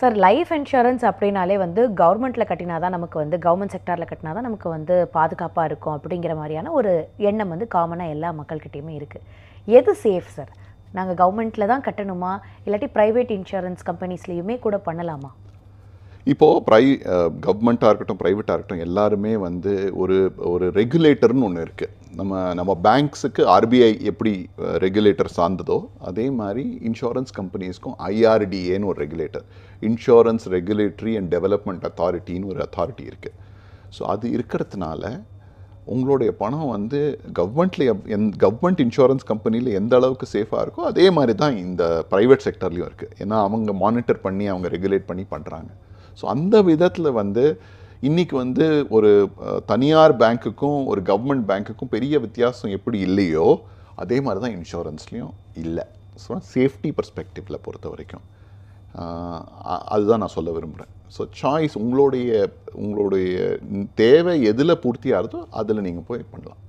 Sir life insurance அப்படின்னாலே வந்து கவர்மெண்ட்டில் கட்டினா தான் நமக்கு வந்து கவர்மெண்ட் செக்டாரில் கட்டினா தான் நமக்கு வந்து பாதுகாப்பாக இருக்கும் அப்படிங்கிற மாதிரியான ஒரு எண்ணம் வந்து காமனாக எல்லா மக்கள்கிட்டயுமே இருக்குது எது சேஃப் சார் நாங்கள் கவர்மெண்ட்டில் தான் கட்டணுமா? இல்லாட்டி ப்ரைவேட் இன்சூரன்ஸ் கம்பெனிஸ்லேயுமே கூட பண்ணலாமா? இப்போது ப்ரை கவர்மெண்ட்டாக இருக்கட்டும் ப்ரைவேட்டாக இருக்கட்டும் எல்லாருமே வந்து ஒரு ஒரு ரெகுலேட்டர்னு ஒன்று இருக்குது நம்ம நம்ம பேங்க்ஸுக்கு ஆர்பிஐ எப்படி ரெகுலேட்டர் சார்ந்ததோ அதே மாதிரி இன்சூரன்ஸ் கம்பெனிஸ்க்கும் ஐஆர்டிஏன்னு ஒரு regulator insurance regulatory and development அத்தாரிட்டின்னு ஒரு அத்தாரிட்டி இருக்குது ஸோ அது இருக்கிறதுனால உங்களுடைய பணம் வந்து கவர்மெண்ட்ல எந் கவர்மெண்ட் இன்சூரன்ஸ் கம்பெனியில் எந்த அளவுக்கு சேஃபாக இருக்கோ அதே மாதிரி தான் இந்த ப்ரைவேட் செக்டர்லேயும் இருக்குது ஏன்னா அவங்க மானிட்டர் பண்ணி அவங்க ரெகுலேட் பண்ணி பண்ணுறாங்க ஸோ அந்த விதத்தில் வந்து இன்னைக்கு வந்து ஒரு தனியார் பேங்க்குக்கும் ஒரு கவர்மெண்ட் பேங்க்குக்கும் பெரிய வித்தியாசம் எப்படி இல்லையோ அதே மாதிரி தான் இன்சூரன்ஸ்லேயும் இல்லை. ஸோ சேஃப்டி பர்ஸ்பெக்டிவில் பொறுத்த வரைக்கும். அதுதான் நான் சொல்ல விரும்புகிறேன் ஸோ சாய்ஸ் உங்களுடைய உங்களுடைய தேவை எதில் பூர்த்தியாகிறதோ அதில் நீங்கள் போய் பண்ணலாம்.